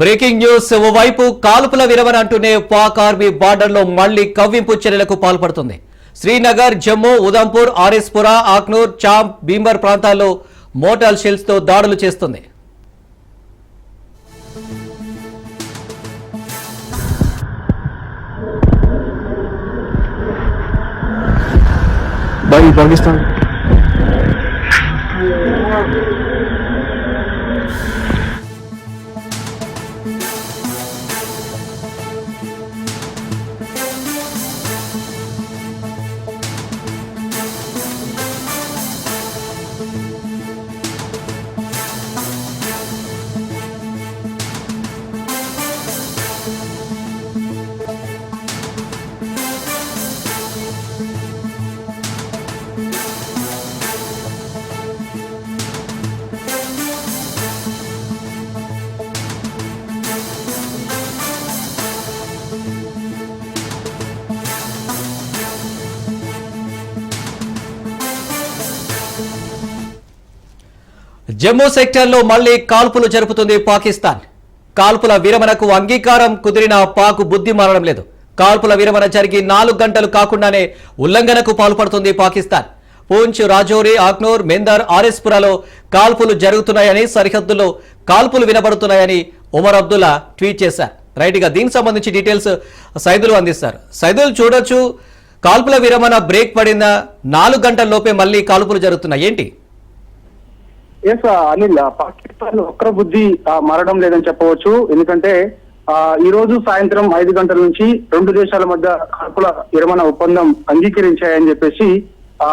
Breaking news. ఓవైపు కాల్పుల విరమణ అంటూనే పాక్ ఆర్మీ బార్డర్లో మళ్ళీ కవ్వింపు చర్యలకు పాల్పడుతుంది. శ్రీనగర్ జమ్మూ ఉదంపూర్ ఆరిస్పురా ఆక్నూర్ చాంప్ భీమర్ ప్రాంతాల్లో మోటార్ షెల్స్తో దాడులు చేస్తుంది. by Pakistan. జమ్మూ సెక్టార్లో మళ్ళీ కాల్పులు జరుపుతుంది పాకిస్తాన్. కాల్పుల విరమణకు అంగీకారం కుదిరిన పాక్ బుద్ధి మారడం లేదు. కాల్పుల విరమణ జరిగి నాలుగు గంటలు కాకుండానే ఉల్లంఘనకు పాల్పడుతుంది పాకిస్తాన్. పూంచ్ రాజౌరి ఆక్నూర్ మెందర్ ఆర్ఎస్పురాలో కాల్పులు జరుగుతున్నాయని సరిహద్దులో కాల్పులు వినబడుతున్నాయని ఉమర్ అబ్దుల్లా ట్వీట్ చేశారు. రైట్గా దీనికి సంబంధించి డీటెయిల్స్ సైదులు అందిస్తారు. సైదులు చూడొచ్చు కాల్పుల విరమణ బ్రేక్ పడిన నాలుగు గంటల లోపే మళ్ళీ కాల్పులు జరుగుతున్నాయి. ఏంటి? ఎస్ అనిల్ పాకిస్తాన్ ఒక్కర బుద్ధి uh, మారడం లేదని చెప్పవచ్చు. ఎందుకంటే ఆ, ఈ రోజు సాయంత్రం ఐదు గంటల నుంచి రెండు దేశాల మధ్య కాల్పుల విరమణ ఒప్పందం అంగీకరించాయని చెప్పేసి ఆ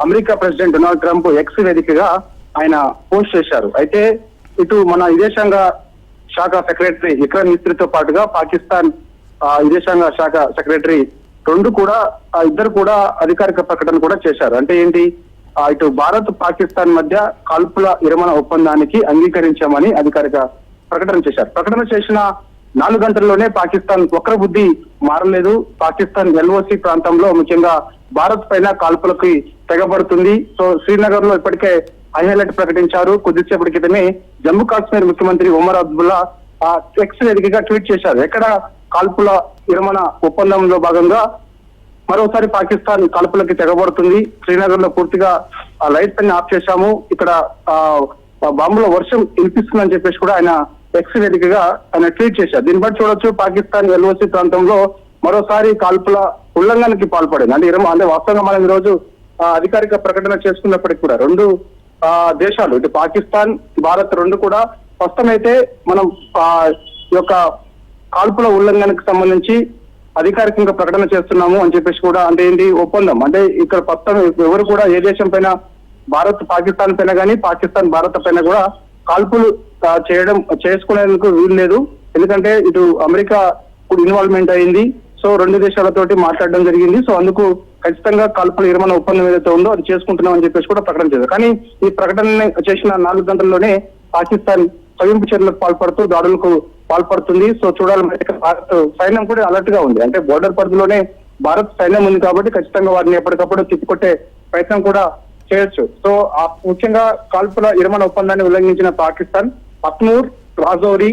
America president Donald Trump X వేదికగా ఆయన పోస్ట్ చేశారు. అయితే ఇటు మన విదేశాంగ శాఖ సెక్రటరీ విక్రమ్ మిస్త్రితో పాటుగా పాకిస్తాన్ ఆ, విదేశాంగ శాఖ సెక్రటరీ రెండు కూడా ఇద్దరు కూడా అధికారిక ప్రకటన కూడా చేశారు. అంటే ఏంటి? ఇటు భారత్ పాకిస్తాన్ మధ్య కాల్పుల విరమణ ఒప్పందానికి అంగీకరించామని అధికారిక ప్రకటన చేశారు. ప్రకటన చేసిన నాలుగు గంటల్లోనే పాకిస్తాన్ వక్ర బుద్ధి మారలేదు. పాకిస్తాన్ ఎల్ఓసి ప్రాంతంలో ముఖ్యంగా భారత్ పైన కాల్పులకి తెగబడుతుంది. సో శ్రీనగర్లో ఇప్పటికే హై అలర్ట్ ప్రకటించారు. కొద్దిసేపటి క్రితమే జమ్మూ కాశ్మీర్ ముఖ్యమంత్రి ఉమర్ అబ్దుల్లా ఎక్స్ వేదికగా ట్వీట్ చేశారు. ఎక్కడ కాల్పుల విరమణ ఒప్పందంలో భాగంగా మరోసారి పాకిస్తాన్ కాల్పులకి తెగబడుతుంది. శ్రీనగర్లో పూర్తిగా ఆ లైట్స్ అన్ని ఆఫ్ చేశాము. ఇక్కడ ఆ బాంబుల వర్షం వినిపిస్తుందని చెప్పేసి కూడా ఆయన ఎక్స్ వేదికగా ఆయన ట్వీట్ చేశారు. దీన్ని బట్టి చూడొచ్చు పాకిస్తాన్ ఎల్ఓసి ప్రాంతంలో మరోసారి కాల్పుల ఉల్లంఘనకి పాల్పడింది. అంటే ఇరవై అంటే వాస్తవంగా మనం ఈ రోజు అధికారిక ప్రకటన చేసుకున్నప్పటికీ కూడా రెండు ఆ, దేశాలు ఇటు పాకిస్తాన్ భారత్ రెండు కూడా స్పష్టమైతే మనం ఆ ఈ యొక్క కాల్పుల ఉల్లంఘనకు సంబంధించి అధికారికంగా ప్రకటన చేస్తున్నాము అని చెప్పేసి కూడా అంటే ఏంటి ఒప్పందం. అంటే ఇక్కడ కొత్త ఎవరు కూడా ఏ దేశం పైన భారత్ పాకిస్తాన్ పైన కానీ పాకిస్తాన్ భారత్ పైన కూడా కాల్పులు చేయడం చేసుకునేందుకు వీలు లేదు. ఎందుకంటే ఇటు అమెరికా ఇప్పుడు ఇన్వాల్వ్మెంట్ అయింది. సో రెండు దేశాలతోటి మాట్లాడడం జరిగింది. సో అందుకు ఖచ్చితంగా కాల్పుల విరమణ ఒప్పందం ఏదైతే ఉందో అది చేసుకుంటున్నాం అని చెప్పేసి కూడా ప్రకటన చేశారు. కానీ ఈ ప్రకటన చేసిన నాలుగు గంటల్లోనే పాకిస్తాన్ సవింపు చర్యలకు పాల్పడుతూ దాడులకు పాల్పడుతుంది. సో చూడాలి మరి భారత్ సైన్యం కూడా అలర్ట్గా ఉంది. అంటే బోర్డర్ పరిధిలోనే భారత్ సైన్యం ఉంది కాబట్టి ఖచ్చితంగా వారిని ఎప్పటికప్పుడు తిప్పికొట్టే ప్రయత్నం కూడా చేయొచ్చు. సో ఆ ముఖ్యంగా కాల్పుల విరమణ ఒప్పందాన్ని ఉల్లంఘించిన పాకిస్తాన్ పక్నూర్ రాజౌరి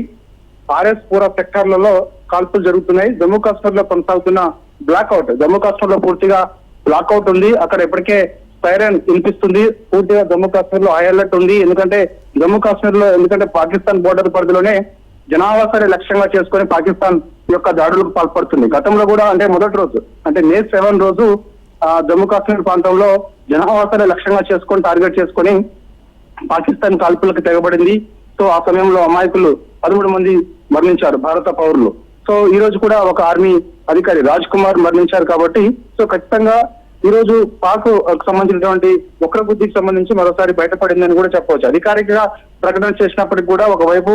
ఆర్ఎస్ పూరా సెక్టార్లలో కాల్పులు జరుగుతున్నాయి. జమ్మూ కాశ్మీర్లో కొనసాగుతున్న బ్లాక్అవుట్ జమ్మూ కాశ్మీర్లో పూర్తిగా బ్లాక్అవుట్ ఉంది. అక్కడ ఇప్పటికే సైరన్ వినిపిస్తుంది. పూర్తిగా జమ్మూ కాశ్మీర్లో హై అలర్ట్ ఉంది. ఎందుకంటే జమ్మూ కాశ్మీర్లో ఎందుకంటే పాకిస్తాన్ బోర్డర్ పరిధిలోనే జనావాసాన్ని లక్ష్యంగా చేసుకొని పాకిస్తాన్ యొక్క దాడులకు పాల్పడుతుంది. గతంలో కూడా అంటే మొదటి రోజు అంటే మే సెవెన్ రోజు ఆ, జమ్మూ కాశ్మీర్ ప్రాంతంలో జనావాసాన్ని లక్ష్యంగా చేసుకొని టార్గెట్ చేసుకొని పాకిస్తాన్ కాల్పులకు తెగబడింది. సో ఆ సమయంలో అమాయకులు పదమూడు మంది మరణించారు భారత పౌరులు. సో ఈ రోజు కూడా ఒక ఆర్మీ అధికారి రాజ్ కుమార్ మరణించారు కాబట్టి సో ఖచ్చితంగా ఈ రోజు పాక్ సంబంధించినటువంటి ఒక్కర బుద్ధికి సంబంధించి మరోసారి బయటపడిందని కూడా చెప్పవచ్చు. అధికారికంగా ప్రకటన చేసినప్పటికీ కూడా ఒకవైపు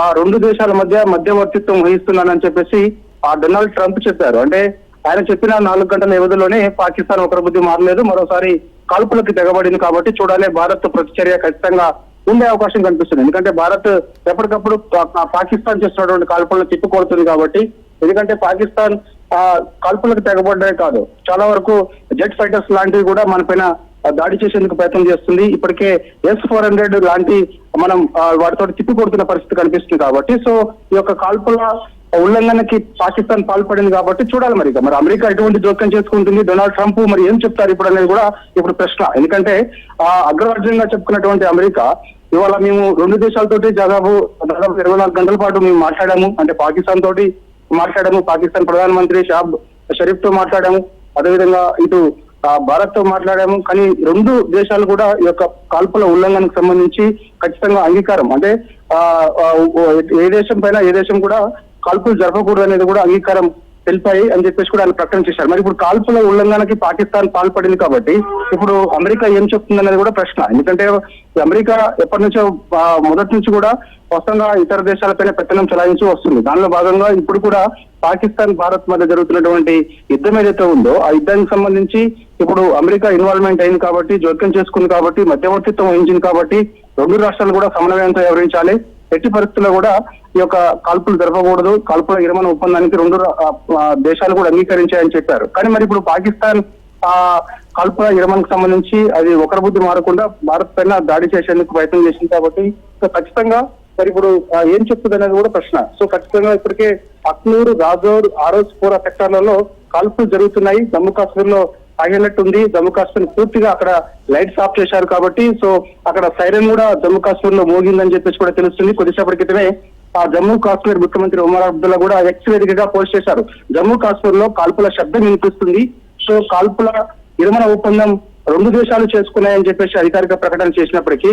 ఆ రెండు దేశాల మధ్య మధ్యవర్తిత్వం వహిస్తున్నానని చెప్పేసి ఆ డొనాల్డ్ ట్రంప్ చెప్పారు. అంటే ఆయన చెప్పిన నాలుగు గంటల వ్యవధిలోనే పాకిస్తాన్ ఒకరి బుద్ధి మారలేదు. మరోసారి కాల్పులకు తెగబడింది కాబట్టి చూడాలి. భారత్ ప్రతిచర్య ఖచ్చితంగా ఉండే అవకాశం కనిపిస్తుంది. ఎందుకంటే భారత్ ఎప్పటికప్పుడు పాకిస్తాన్ చేస్తున్నటువంటి కాల్పులను తిప్పికొడుతుంది కాబట్టి ఎందుకంటే పాకిస్తాన్ ఆ కాల్పులకు తెగబడ్డే కాదు. చాలా వరకు జెట్ ఫైటర్స్ లాంటివి కూడా మన పైన దాడి చేసేందుకు ప్రయత్నం చేస్తుంది. ఇప్పటికే ఎస్ ఫోర్ హండ్రెడ్ లాంటి మనం వాటితో తిప్పి కొడుతున్న పరిస్థితి కనిపిస్తుంది కాబట్టి సో ఈ యొక్క కాల్పుల ఉల్లంఘనకి పాకిస్తాన్ పాల్పడింది కాబట్టి చూడాలి మరి మరి అమెరికా ఎటువంటి జోక్యం చేసుకుంటుంది? డొనాల్డ్ ట్రంప్ మరి ఏం చెప్తారు ఇప్పుడు అనేది కూడా ఇప్పుడు ప్రశ్న. ఎందుకంటే ఆ అగ్రవర్జంగా చెప్పుకున్నటువంటి అమెరికా ఇవాళ మేము రెండు దేశాలతోటి దాదాపు దాదాపు ఇరవై నాలుగు గంటల పాటు మేము మాట్లాడాము. అంటే పాకిస్తాన్ తోటి మాట్లాడాము. పాకిస్తాన్ ప్రధానమంత్రి షాబ్ షరీఫ్తో మాట్లాడాము. అదేవిధంగా ఇటు భారత్తో మాట్లాడాము. కానీ రెండు దేశాలు కూడా ఈ యొక్క కాల్పుల ఉల్లంఘనకు సంబంధించి ఖచ్చితంగా అంగీకారం. అంటే ఏ దేశం పైన ఏ దేశం కూడా కాల్పులు జరపకూడదు అనేది కూడా అంగీకారం తెలిపాయి అని చెప్పేసి కూడా ఆయన ప్రకటన చేశారు. మరి ఇప్పుడు కాల్పుల ఉల్లంఘనకి పాకిస్తాన్ పాల్పడింది కాబట్టి ఇప్పుడు అమెరికా ఏం చెప్తుంది అనేది కూడా ప్రశ్న. ఎందుకంటే అమెరికా ఎప్పటి నుంచో మొదటి నుంచి కూడా స్పష్టంగా ఇతర దేశాలపైన పెత్తనం చెలాయించి వస్తుంది. దానిలో భాగంగా ఇప్పుడు కూడా పాకిస్తాన్ భారత్ మధ్య జరుగుతున్నటువంటి యుద్ధం ఏదైతే ఉందో ఆ యుద్ధానికి సంబంధించి ఇప్పుడు అమెరికా ఇన్వాల్వ్మెంట్ అయింది కాబట్టి జోక్యం చేసుకుంది కాబట్టి మధ్యవర్తిత్వం వహించింది కాబట్టి రెండు రాష్ట్రాలు కూడా సమన్వయంతో వ్యవహరించాలి. ఎట్టి పరిస్థితుల్లో కూడా ఈ యొక్క కాల్పులు జరపకూడదు. కాల్పుల విరమణ ఒప్పందానికి రెండు దేశాలు కూడా అంగీకరించాయని చెప్పారు. కానీ మరి ఇప్పుడు పాకిస్తాన్ ఆ కాల్పుల విరమణకు సంబంధించి అది ఒకరి బుద్ధి మారకుండా భారత్ పైన దాడి చేసేందుకు ప్రయత్నం చేసింది కాబట్టి సో ఖచ్చితంగా మరి ఇప్పుడు ఏం చెప్తుంది అనేది కూడా ప్రశ్న. సో ఖచ్చితంగా ఇప్పటికే అక్నూరు రాజోర్ ఆరోస్పుర సెక్టార్లలో కాల్పులు జరుగుతున్నాయి. జమ్మూ కాశ్మీర్లో ఆగినట్టు ఉంది జమ్మూ కాశ్మీర్ పూర్తిగా అక్కడ లైట్స్ ఆఫ్ చేశారు కాబట్టి సో అక్కడ సైరన్ కూడా జమ్మూ కాశ్మీర్లో మోగిందని చెప్పేసి కూడా తెలుస్తుంది. కొద్దిసేపటి క్రితమే ఆ జమ్మూ కాశ్మీర్ ముఖ్యమంత్రి ఉమర్ అబ్దుల్లా కూడా ఎక్స్ వేదికగా పోస్ట్ చేశారు. జమ్మూ కాశ్మీర్లో కాల్పుల శబ్దం వినిపిస్తుంది. సో కాల్పుల విరమణ ఒప్పందం రెండు దేశాలు చేసుకున్నాయని చెప్పేసి అధికారిక ప్రకటన చేసినప్పటికీ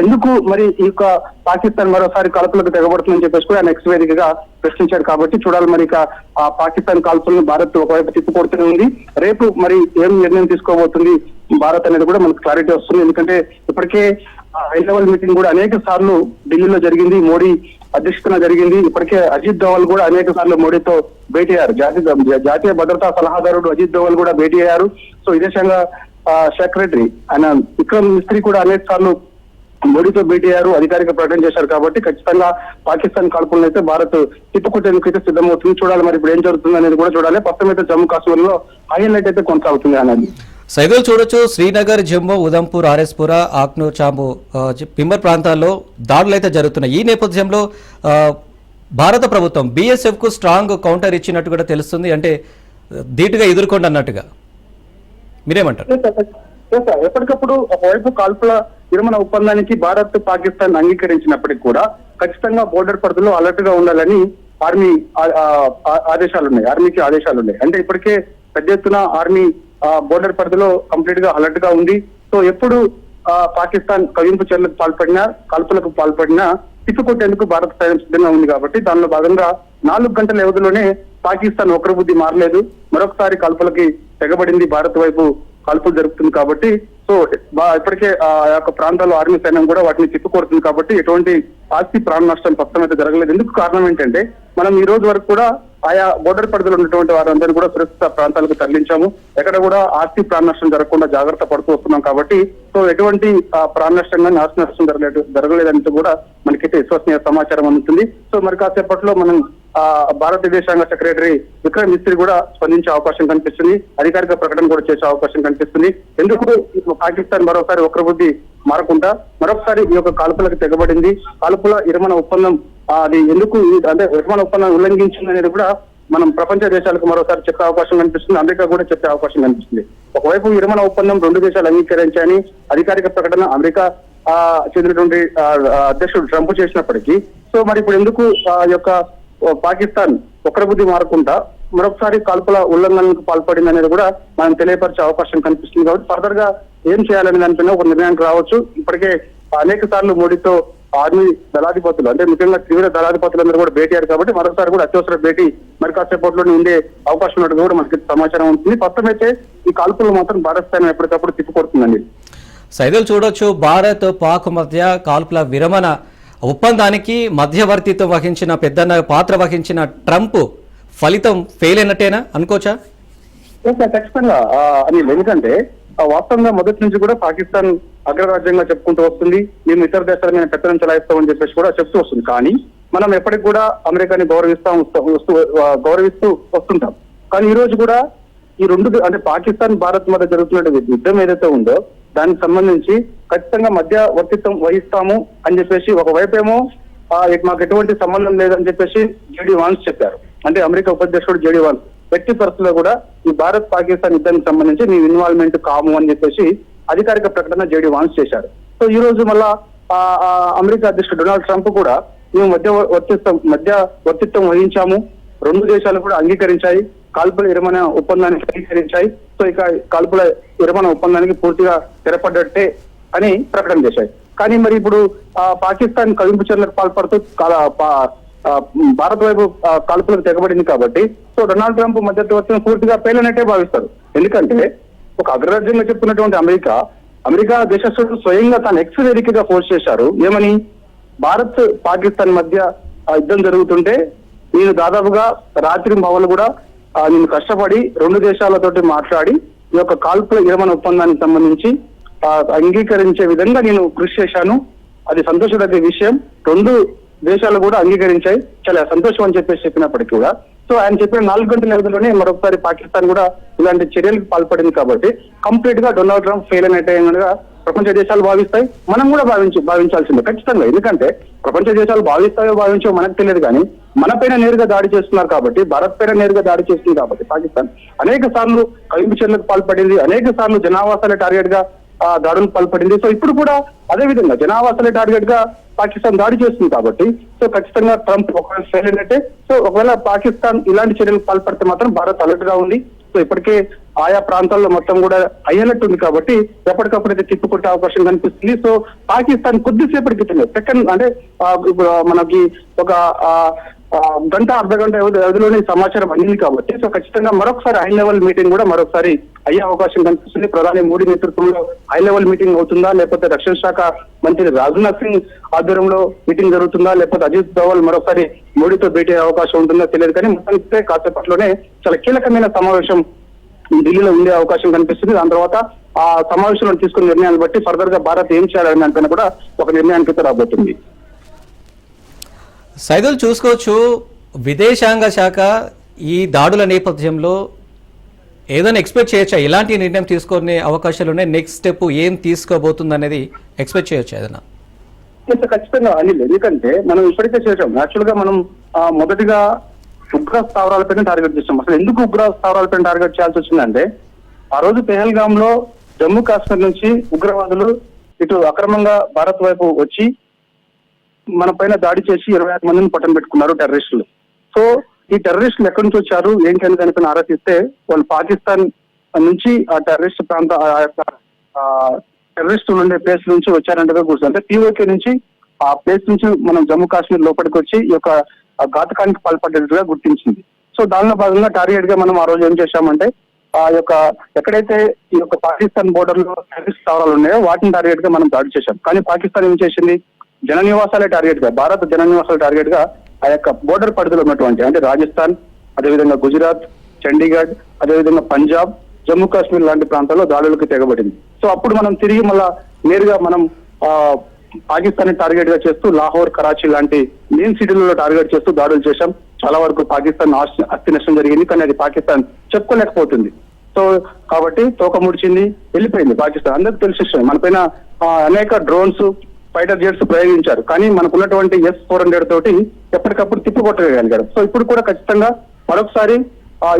ఎందుకు మరి ఈ యొక్క పాకిస్తాన్ మరోసారి కాల్పులకు తెగబడుతుందని చెప్పేసి కూడా నెక్స్ట్ వేదికగా ప్రశ్నించారు కాబట్టి చూడాలి మరి ఇక ఆ పాకిస్తాన్ కాల్పులను భారత్ ఒకవైపు తిప్పుకొడుతూనే ఉంది. రేపు మరి ఏం నిర్ణయం తీసుకోబోతుంది భారత్ అనేది కూడా మనకు క్లారిటీ వస్తుంది. ఎందుకంటే ఇప్పటికే హై లెవెల్ మీటింగ్ కూడా అనేక సార్లు ఢిల్లీలో జరిగింది. మోడీ అధ్యక్షతన జరిగింది. ఇప్పటికే అజిత్ దోవల్ కూడా అనేక సార్లు మోడీతో భేటీ అయ్యారు. జాతీయ జాతీయ భద్రతా సలహాదారుడు అజిత్ దోవల్ కూడా భేటీ అయ్యారు. సో విదేశాంగ సెక్రటరీ ఆయన విక్రమ్ మిస్త్రీ కూడా అనేక సార్లు మోడీతో భేటీ అయ్యారు. అధికారిక ప్రకటన చేశారు కాబట్టి ఖచ్చితంగా పాకిస్తాన్ కాల్పులను అయితే భారత్ తిప్పుకొట్టేందుకు అయితే సిద్ధమవుతుంది. చూడాలి మరి ఇప్పుడు ఏం జరుగుతుంది అనేది కూడా చూడాలి. ప్రస్తుతం అయితే జమ్మూ కాశ్మీర్లో హైలైట్ అయితే కొనసాగుతుంది అనేది సైకిల్ చూడొచ్చు. శ్రీనగర్ జమ్మూ ఉదంపూర్ ఆర్ఎస్పుర ఆక్నూర్ చాంబు పిమ్మర్ ప్రాంతాల్లో దాడులు అయితే జరుగుతున్నాయి. ఈ నేపథ్యంలో భారత ప్రభుత్వం బీఎస్ఎఫ్కు స్ట్రాంగ్ కౌంటర్ ఇచ్చినట్టు కూడా తెలుస్తుంది. అంటే ధీటుగా ఎదుర్కొండి అన్నట్టుగా. మీరేమంటారు? ఎప్పటికప్పుడు ఒకవైపు కాల్పుల విరమణ ఒప్పందానికి భారత్ పాకిస్తాన్ అంగీకరించినప్పటికీ కూడా ఖచ్చితంగా బోర్డర్ పరిధిలో అలర్ట్గా ఉండాలని ఆర్మీ ఆదేశాలు ఉన్నాయి ఆర్మీకి ఆదేశాలు ఉన్నాయి అంటే ఇప్పటికే పెద్ద ఎత్తున ఆర్మీ బోర్డర్ పరిధిలో కంప్లీట్గా అలర్ట్గా ఉంది. సో ఎప్పుడు ఆ, పాకిస్తాన్ కవింపు చర్యలకు పాల్పడినా కాల్పులకు పాల్పడినా తిప్పికొట్టేందుకు భారత సైన్యం సిద్ధంగా ఉంది కాబట్టి దానిలో భాగంగా నాలుగు గంటల వ్యవధిలోనే పాకిస్తాన్ ఒకరి బుద్ధి మారలేదు. మరొకసారి కాల్పులకి తెగబడింది భారత్ వైపు కాల్పులు జరుగుతుంది కాబట్టి సో బా- ఇప్పటికే ఆ యొక్క ప్రాంతాల్లో ఆర్మీ సైన్యం కూడా వాటిని చిక్కుకోరుతుంది కాబట్టి ఎటువంటి ఆస్తి ప్రాణ నష్టం పక్కన అయితే జరగలేదు. ఎందుకు కారణం ఏంటంటే మనం ఈ రోజు వరకు కూడా ఆయా బోర్డర్ పరిధిలో ఉన్నటువంటి వారందరూ కూడా సురక్షిత ప్రాంతాలకు తరలించాము. ఎక్కడ కూడా ఆస్తి ప్రాణ నష్టం జరగకుండా జాగ్రత్త పడుతూ వస్తున్నాం కాబట్టి సో ఎటువంటి ఆ, ప్రాణ నష్టం కానీ ఆస్తి నష్టం జరగలేదు జరగలేదంటూ కూడా మనకైతే విశ్వసనీయ సమాచారం అందుతుంది. సో మరి కాసేపట్లో మనం ఆ భారత విదేశాంగ సెక్రటరీ విక్రమ్ మిస్త్రీ కూడా స్పందించే అవకాశం కనిపిస్తుంది. అధికారిక ప్రకటన కూడా చేసే అవకాశం కనిపిస్తుంది. ఎందుకు పాకిస్తాన్ మరోసారి వక్రబుద్ధి మారకుండా మరొకసారి ఈ యొక్క కాల్పులకు తెగబడింది? కాల్పుల విరమణ ఒప్పందం అది ఎందుకు అంటే విరమణ ఒప్పందం ఉల్లంఘించింది అనేది కూడా మనం ప్రపంచ దేశాలకు మరోసారి చెప్పే అవకాశం కనిపిస్తుంది. అమెరికా కూడా చెప్పే అవకాశం కనిపిస్తుంది. ఒకవైపు విరమణ ఒప్పందం రెండు దేశాలు అంగీకరించాయని అధికారిక ప్రకటన అమెరికా ఆ చెందినటువంటి అధ్యక్షుడు ట్రంప్ చేసినప్పటికీ. సో మరి ఇప్పుడు ఎందుకు ఆ యొక్క పాకిస్తాన్ ఒకరి బుద్ధి మారకుండా మరొకసారి కాల్పుల ఉల్లంఘనకు పాల్పడింది అనేది కూడా మనం తెలియపరిచే అవకాశం కనిపిస్తుంది కాబట్టి ఫర్దర్గా ఏం చేయాలనే దానిపైన ఒక నిర్ణయానికి రావచ్చు. ఇప్పటికే అనేక సార్లు మోడీతో ఆర్మీ దళాధిపతులు అంటే ముఖ్యంగా తీవ్ర దళాధిపతులందరూ కూడా భేటీ అయ్యారు కాబట్టి మరొకసారి కూడా అత్యవసర భేటీ మరి కాసేపట్లోనే ఉండే అవకాశం ఉన్నట్టు కూడా మనకి సమాచారం ఉంటుంది మొత్తం అయితే ఈ కాల్పులు మాత్రం భారత స్థాయిని ఎప్పటికప్పుడు తిప్పికొడుతుందండి. సైదులు చూడొచ్చు. భారత్ పాక్ మధ్య కాల్పుల విరమణ ఒప్పందానికి మధ్యవర్తిత్వం వహించిన పెద్దన్న పాత్ర వహించిన ట్రంప్ ఫలితం ఫెయిల్ అయినట్టేనా? అనుకోవచ్చా? ఖచ్చితంగా. అనిల్ ఎందుకంటే ఆ, వాస్తవంగా మొదటి నుంచి కూడా పాకిస్తాన్ అగ్రరాజ్యంగా చెప్పుకుంటూ వస్తుంది. మేము ఇతర దేశాల మీద పెత్తనం చెలాయిస్తామని చెప్పేసి కూడా చెప్తూ వస్తుంది. కానీ మనం ఎప్పటికి కూడా అమెరికాని గౌరవిస్తాం వస్తూ- గౌరవిస్తూ వస్తుంటాం. కానీ ఈ రోజు కూడా ఈ రెండు అంటే పాకిస్తాన్ భారత్ మధ్య జరుగుతున్న యుద్ధం ఏదైతే ఉందో దానికి సంబంధించి ఖచ్చితంగా మధ్యవర్తిత్వం వహిస్తాము అని చెప్పేసి ఒకవైపేమో ఇక మాకు ఎటువంటి సంబంధం లేదని చెప్పేసి జేడీ వాన్స్ చెప్పారు. అంటే అమెరికా ఉపాధ్యక్షుడు జేడీ వాన్స్ వ్యక్తి పరిస్థితుల్లో కూడా ఈ భారత్ పాకిస్తాన్ యుద్ధానికి సంబంధించి మీ ఇన్వాల్వ్మెంట్ కాము అని చెప్పేసి అధికారిక ప్రకటన జేడీ వాన్స్ చేశారు. సో ఈ రోజు మళ్ళా అమెరికా అధ్యక్షుడు డొనాల్డ్ ట్రంప్ కూడా మేము మధ్య వర్తిత్వం మధ్య వర్తిత్వం వహించాము. రెండు దేశాలు కూడా అంగీకరించాయి. కాల్పుల విరమణ ఒప్పందాన్ని స్వీకరించాయి. సో ఇక కాల్పుల విరమణ ఒప్పందానికి పూర్తిగా తెరపడ్డట్టే అని ప్రకటన చేశాయి. కానీ మరి ఇప్పుడు పాకిస్తాన్ కవింపు చర్యలకు పాల్పడుతూ పా- భారత్ వైపు కాల్పులకు తెగబడింది కాబట్టి సో డొనాల్డ్ ట్రంప్ మధ్యవర్తిని పూర్తిగా పేలనట్టే భావిస్తారు ఎందుకంటే ఒక అగ్రరాజ్యంగా చెప్తున్నటువంటి అమెరికా అమెరికా దేశస్థుడు స్వయంగా తన ఎక్స్ వేదికగా ఫోర్స్ చేశారు. ఏమని? భారత్ పాకిస్తాన్ మధ్య యుద్ధం జరుగుతుంటే నేను దాదాపుగా రాత్రి భావాలు కూడా నేను కష్టపడి రెండు దేశాలతోటి మాట్లాడి ఈ యొక్క కాల్పుల విరమణ ఒప్పందానికి సంబంధించి అంగీకరించే విధంగా నేను కృషి చేశాను. అది సంతోషదగ్గ విషయం. రెండు దేశాలు కూడా అంగీకరించాయి. చాలా సంతోషం అని చెప్పేసి చెప్పినప్పటికీ కూడా. సో ఆయన చెప్పిన నాలుగు గంటల వ్యవధిలోనే మరొకసారి పాకిస్తాన్ కూడా ఇలాంటి చర్యలకు పాల్పడింది కాబట్టి కంప్లీట్గా డొనాల్డ్ ట్రంప్ ఫెయిల్ అయినట్టుగా ప్రపంచ దేశాలు భావిస్తాయి మనం కూడా భావించి భావించాల్సిందే ఖచ్చితంగా. ఎందుకంటే ప్రపంచ దేశాలు భావిస్తాయో భావించో మనకు తెలియదు కానీ మన పైన నేరుగా దాడి చేస్తున్నారు కాబట్టి భారత్ పైన నేరుగా దాడి చేస్తుంది కాబట్టి పాకిస్తాన్. అనేక సార్లు కవింపు చర్యలకు పాల్పడింది అనేక సార్లు జనావాసాల టార్గెట్గా ఆ, పాల్పడింది. సో ఇప్పుడు కూడా అదే విధంగా జనావాసాల టార్గెట్గా పాకిస్తాన్ దాడి చేస్తుంది కాబట్టి సో ఖచ్చితంగా ట్రంప్ ఒకవేళ ఫెయిల్ అయినట్టే సో ఒకవేళ పాకిస్తాన్ ఇలాంటి చర్యలకు పాల్పడితే మాత్రం భారత్ అలర్ట్గా ఉంది. ఇప్పటికే ఆయా ప్రాంతాల్లో మొత్తం కూడా అయ్యేనట్టు ఉంది కాబట్టి ఎప్పటికప్పుడు అయితే తిప్పుకుంటే అవకాశం కనిపిస్తుంది. సో పాకిస్తాన్ కొద్దిసేపటి క్రితమే సెకండ్ అంటే మనకి ఒక ఆ, గంట అర్ధ గంట వ్యవధిలోనే సమాచారం అందింది కాబట్టి సో ఖచ్చితంగా మరొకసారి హై లెవెల్ మీటింగ్ కూడా మరొకసారి అయ్యే అవకాశం కనిపిస్తుంది. ప్రధాని మోడీ నేతృత్వంలో హై లెవెల్ మీటింగ్ అవుతుందా లేకపోతే రక్షణ శాఖ మంత్రి రాజ్నాథ్ సింగ్ ఆధ్వర్యంలో మీటింగ్ జరుగుతుందా లేకపోతే అజిత్ దోవల్ మరొకసారి మోడీతో భేటీ అయ్యే అవకాశం ఉంటుందో తెలియదు. కానీ మొత్తానికి కాసేపట్లోనే చాలా కీలకమైన సమావేశం ఢిల్లీలో ఉండే అవకాశం కనిపిస్తుంది. దాని తర్వాత ఆ సమావేశంలో తీసుకున్న నిర్ణయాన్ని బట్టి ఫర్దర్గా భారత్ ఏం చేయాలనే దానిపైన కూడా ఒక నిర్ణయానికి రాబోతుంది. సైదులు చూసుకోవచ్చు. విదేశాంగ శాఖ ఈ దాడుల నేపథ్యంలో ఏదైనా ఎక్స్పెక్ట్ చేయొచ్చా? ఎలాంటి నిర్ణయం తీసుకునే అవకాశాలు ఉన్నాయి? నెక్స్ట్ స్టెప్ ఏం తీసుకోబోతుంది అనేది ఎక్స్పెక్ట్ చేయొచ్చు ఏదైనా? ఇంత ఖచ్చితంగా అనిల్ ఎందుకంటే మనం ఇప్పటికే చేసాం యాక్చువల్గా మనం మొదటిగా ఉగ్ర స్థావరాలపైన టార్గెట్ చేసాం అసలు ఎందుకు ఉగ్ర స్థావరాలపైన టార్గెట్ చేయాల్సి వచ్చిందంటే ఆ రోజు పెహల్గామ్లో జమ్మూ కాశ్మీర్ నుంచి ఉగ్రవాదులు ఇటు అక్రమంగా భారత్ వైపు వచ్చి మన పైన దాడి చేసి ఇరవై ఆరు మందిని పట్టం పెట్టుకున్నారు టెర్రరిస్టులు. సో ఈ టెర్రరిస్టులు ఎక్కడి నుంచి వచ్చారు? ఏంటి అని కనుక ఆరాధిస్తే వాళ్ళు పాకిస్తాన్ నుంచి ఆ టెర్రరిస్ట్ ప్రాంత ఆ యొక్క టెర్రరిస్టులు ఉండే ప్లేస్ నుంచి వచ్చారంటే కూర్చో అంటే పీఓకే నుంచి ఆ ప్లేస్ నుంచి మనం జమ్మూ కాశ్మీర్ లోపలికి వచ్చి ఈ యొక్క ఘాతకానికి పాల్పడ్డట్టుగా గుర్తించింది. సో దానిలో భాగంగా టార్గెట్గా మనం ఆ రోజు ఏం చేశామంటే ఆ యొక్క ఎక్కడైతే ఈ యొక్క పాకిస్తాన్ బోర్డర్లో టెర్రరిస్ట్ స్థావరాలు ఉన్నాయో వాటిని టార్గెట్గా మనం దాడి చేశాం. కానీ పాకిస్తాన్ ఏం చేసింది? జన నివాసాలే టార్గెట్గా భారత జన నివాసాల టార్గెట్గా ఆ యొక్క బోర్డర్ పరిధిలో ఉన్నటువంటి అంటే రాజస్థాన్ అదేవిధంగా గుజరాత్ చండీగఢ్ అదేవిధంగా పంజాబ్ జమ్మూ కాశ్మీర్ లాంటి ప్రాంతాల్లో దాడులకు తెగబడింది. సో అప్పుడు మనం తిరిగి మళ్ళా నేరుగా మనం ఆ, పాకిస్తాన్ టార్గెట్గా చేస్తూ లాహోర్ కరాచీ లాంటి మెయిన్ సిటీలలో టార్గెట్ చేస్తూ దాడులు చేశాం. చాలా వరకు పాకిస్తాన్ అస్తి నష్టం జరిగింది కానీ అది పాకిస్తాన్ చెప్పుకోలేకపోతుంది. సో కాబట్టి తోక ముడిచింది వెళ్ళిపోయింది పాకిస్తాన్. అందరికి తెలిసి మనపైన మన పైన అనేక డ్రోన్స్ ఫైటర్ జెట్స్ ప్రయోగించారు. కానీ మనకున్నటువంటి ఎస్ ఫోర్ హండ్రెడ్ తోటి ఎప్పటికప్పుడు తిప్పికొట్టగలిగారు సో ఇప్పుడు కూడా ఖచ్చితంగా మరొకసారి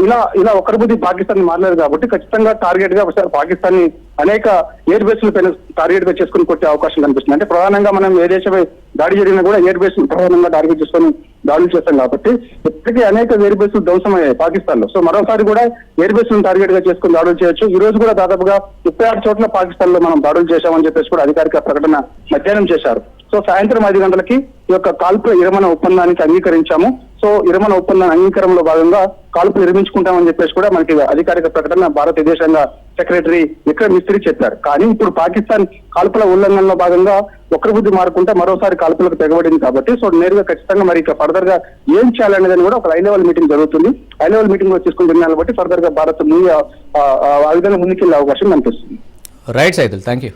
ఇలా ఇలా ఒకరి బుద్ధి పాకిస్తాన్ మారలేదు కాబట్టి ఖచ్చితంగా టార్గెట్గా ఒకసారి పాకిస్తాన్ని అనేక ఎయిర్ బేస్ల పైన టార్గెట్గా చేసుకుని కొట్టే అవకాశం కనిపిస్తుంది. అంటే ప్రధానంగా మనం ఏ దేశమై దాడి జరిగినా కూడా ఎయిర్ బేస్ ప్రధానంగా టార్గెట్ చేసుకొని దాడులు చేస్తాం కాబట్టి ఇప్పటికీ అనేక ఎయిర్ బేస్లు ధ్వంసమయ్యాయి పాకిస్తాన్లో సో మరోసారి కూడా ఎయిర్ బేస్ టార్గెట్గా చేసుకుని దాడులు చేయొచ్చు. ఈ రోజు కూడా దాదాపుగా ముప్పై ఆరు చోట్ల పాకిస్తాన్లో మనం దాడులు చేశామని చెప్పేసి కూడా అధికారిక ప్రకటన మధ్యాహ్నం చేశారు. సో సాయంత్రం ఐదు గంటలకి ఈ యొక్క కాల్పుల విరమణ ఒప్పందానికి అంగీకరించాము. సో విరమణ ఒప్పందం అంగీకారంలో భాగంగా కాల్పులు నిర్మించుకుంటామని చెప్పేసి కూడా మనకి అధికారిక ప్రకటన భారత విదేశాంగ సెక్రటరీ విక్రమ్ మిస్త్రీ చెప్పారు. కానీ ఇప్పుడు పాకిస్తాన్ కాల్పుల ఉల్లంఘనలో భాగంగా ఒకరి బుద్ధి మారుకుంటే మరోసారి కాల్పులకు తెగబడింది కాబట్టి సో నేరుగా ఖచ్చితంగా మరి ఇక ఫర్దర్గా ఏం చేయాలనేది కూడా ఒక హై లెవెల్ మీటింగ్ జరుగుతుంది. హై లెవెల్ మీటింగ్లో తీసుకుని నిర్ణయాలు బట్టి ఫర్దర్గా భారత్ ముందు ఆ- విధంగా ముందుకెళ్ళే అవకాశం కనిపిస్తుంది. Right సైతుల్ thank you